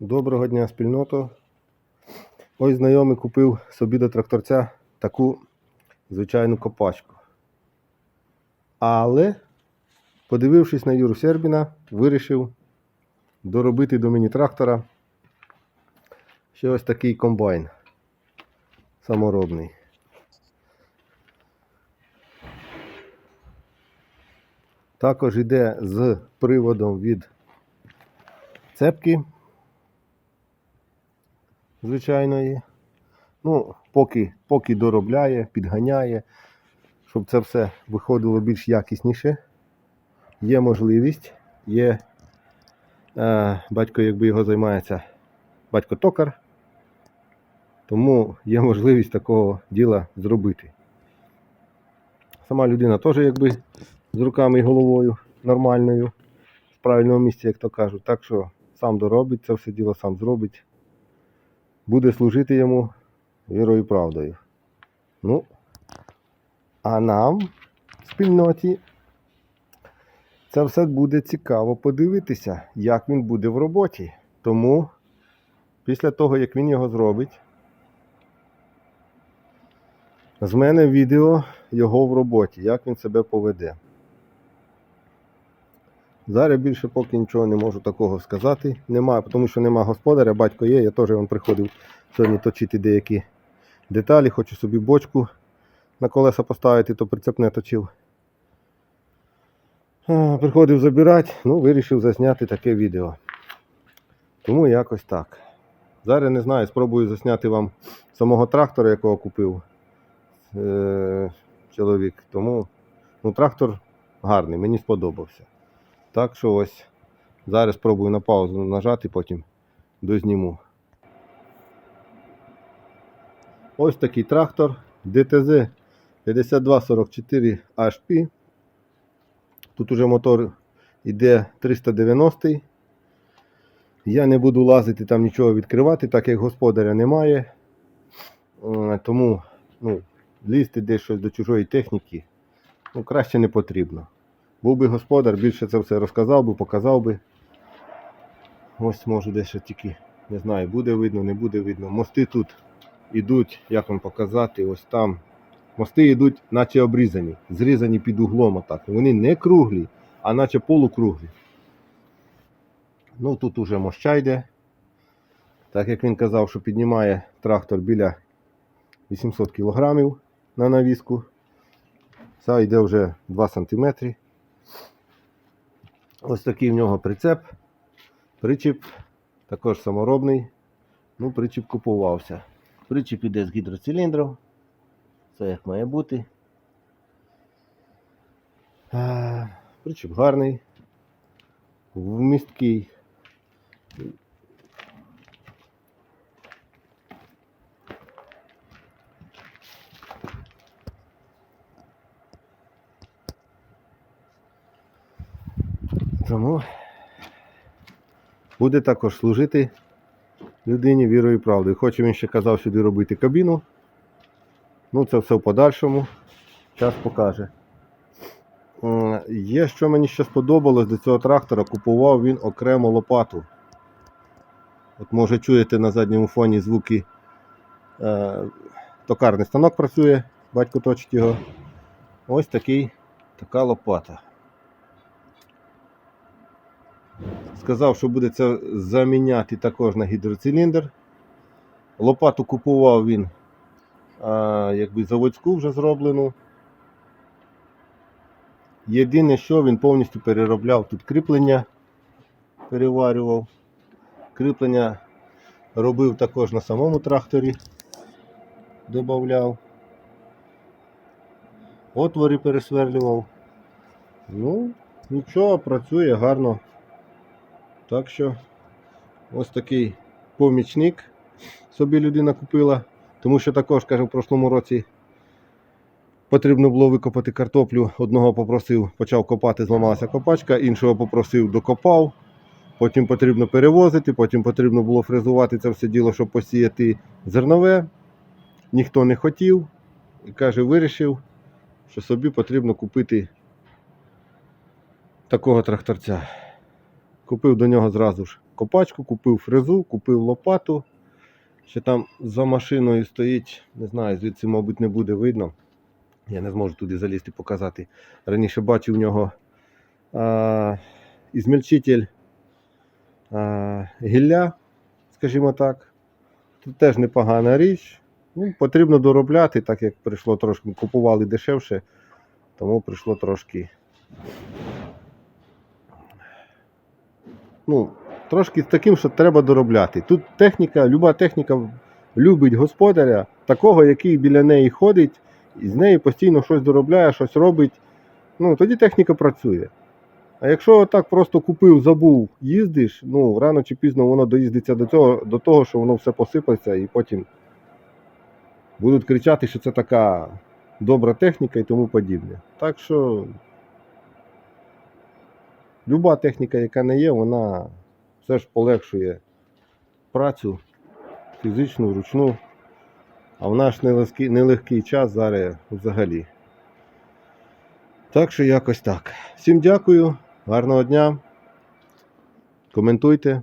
Доброго дня, спільното. Ось знайомий купив собі до тракторця таку звичайну копачку. Але, подивившись на Юру Сербіна, вирішив доробити до міні-трактора ще ось такий комбайн саморобний. Також йде з приводом від цепки звичайної. Ну, поки, поки доробляє, підганяє, щоб це все виходило більш якісніше. Є можливість, є е, батько, якби його займається, батько токар, тому є можливість такого діла зробити. Сама людина теж якби з руками і головою нормальною, в правильному місці, як то кажуть. Так що сам доробить це все діло, сам зробить. Буде служити йому вірою і правдою. Ну, а нам, в спільноті, це все буде цікаво подивитися, як він буде в роботі. Тому після того, як він його зробить, з мене відео його в роботі, як він себе поведе. Зараз більше поки нічого не можу такого сказати. Нема, тому що нема господаря, батько є, я теж він приходив сьогодні точити деякі деталі, хочу собі бочку на колеса поставити, то прицеп не точив. Приходив забирати, ну вирішив засняти таке відео. Тому якось так. Зараз не знаю, спробую засняти вам самого трактора, якого купив е- чоловік. Тому ну, трактор гарний, мені сподобався. Так що ось зараз спробую на паузу нажати, потім дозніму. Ось такий трактор DTZ 5244 HP. Тут уже мотор іде 390. Я не буду лазити там нічого відкривати, так як господаря немає. Тому ну, лізти десь щось до чужої техніки ну, краще не потрібно. Був би господар, більше це все розказав би, показав би. Ось можу дещо тільки, не знаю, буде видно, не буде видно. Мости тут ідуть, як вам показати, ось там. Мости йдуть, наче обрізані, зрізані під углом отак. Вони не круглі, а наче полукруглі. Ну тут уже моща йде. Так як він казав, що піднімає трактор біля 800 кг на навіску. Це йде вже 2 см. Ось такий в нього прицеп. Причіп також саморобний. Ну, причіп купувався. Причіп іде з гідроциліндром. Це як має бути. Причіп гарний. Вмісткий. Тому буде також служити людині вірою і правдою. Хоче він ще казав сюди робити кабіну. Ну, це все в подальшому. Час покаже. Є, що мені ще сподобалось до цього трактора, купував він окремо лопату. От може чуєте на задньому фоні звуки. Е, токарний станок працює, батько точить його. Ось такий, така лопата. Сказав, що буде це заміняти також на гідроциліндр. Лопату купував він а, якби заводську вже зроблену. Єдине, що він повністю переробляв тут кріплення, переварював. Кріплення робив також на самому тракторі, додавав. Отвори пересверлював. Ну, нічого, працює гарно. Так що ось такий помічник собі людина купила. Тому що також, каже, в прошлому році потрібно було викопати картоплю. Одного попросив, почав копати, зламалася копачка, іншого попросив, докопав. Потім потрібно перевозити, потім потрібно було фрезувати це все діло, щоб посіяти зернове. Ніхто не хотів. І каже, вирішив, що собі потрібно купити такого тракторця. Купив до нього зразу ж копачку, купив фрезу, купив лопату. Ще там за машиною стоїть, не знаю, звідси, мабуть, не буде видно. Я не зможу туди залізти показати. Раніше бачив у нього а, ізмельчитель а, гілля, скажімо так. Тут теж непогана річ. Ну, потрібно доробляти, так як прийшло трошки, купували дешевше, тому прийшло трошки. Ну, трошки таким, що треба доробляти. Тут техніка, люба техніка любить господаря, такого, який біля неї ходить, і з нею постійно щось доробляє, щось робить. Ну, тоді техніка працює. А якщо так просто купив, забув, їздиш, ну рано чи пізно воно доїздиться до цього, до того, що воно все посипеться і потім будуть кричати, що це така добра техніка і тому подібне. Так що люба техніка, яка не є, вона все ж полегшує працю фізичну, ручну. А в наш нелегкий, нелегкий час зараз взагалі. Так що якось так. Всім дякую, гарного дня. Коментуйте,